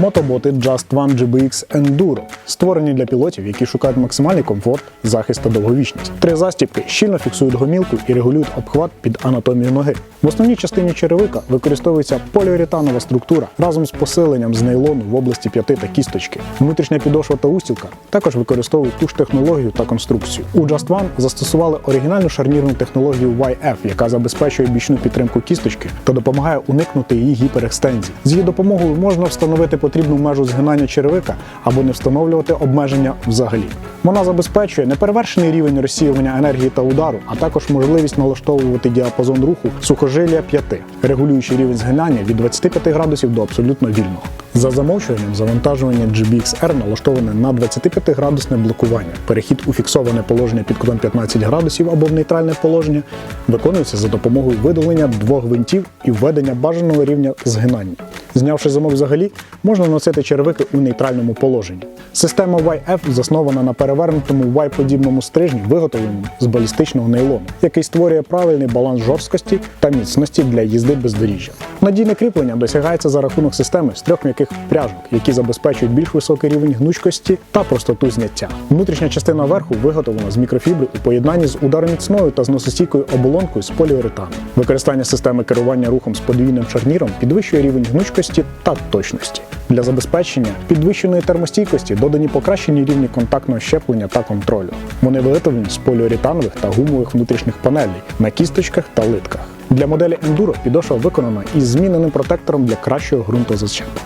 Мотоботи Just One GBX Enduro створені для пілотів, які шукають максимальний комфорт, захист та довговічність. Три застібки щільно фіксують гомілку і регулюють обхват під анатомію ноги. В основній частині черевика використовується поліуретанова структура разом з посиленням з нейлону в області п'яти та кісточки. Внутрішня підошва та устілка також використовують ту ж технологію та конструкцію. У Just One застосували оригінальну шарнірну технологію YF, яка забезпечує бічну підтримку кісточки та допомагає уникнути її гіперекстензії. З її допомогою можна встановити потрібну межу згинання черевика або не встановлювати обмеження взагалі. Вона забезпечує неперевершений рівень розсіювання енергії та удару, а також можливість налаштовувати діапазон руху сухожилля п'яти, регулюючи рівень згинання від 25 градусів до абсолютно вільного. За замовчуванням завантажування GBXR налаштоване на 25-градусне блокування. Перехід у фіксоване положення під кутом 15 градусів або в нейтральне положення виконується за допомогою видалення двох гвинтів і введення бажаного рівня згинання. Знявши замок взагалі, можна носити черевики у нейтральному положенні. Система YF заснована на перевернутому Y-подібному стрижні, виготовленому з балістичного нейлону, який створює правильний баланс жорсткості та міцності для їзди бездоріжжя. Надійне кріплення досягається за рахунок системи з трьох м'яких пряжок, які забезпечують більш високий рівень гнучкості та простоту зняття. Внутрішня частина верху виготовлена з мікрофібри у поєднанні з удароміцною та зносостійкою оболонкою з поліуретану. Використання системи керування рухом з подвійним шарніром підвищує рівень гнучкості та точності. Для забезпечення підвищеної термостійкості додані покращені рівні контактного щеплення та контролю. Вони виготовлені з поліуретанових та гумових внутрішніх панелей на кісточках та литках. Для моделі Enduro підошва виконана із зміненим протектором для кращого ґрунтозачепу.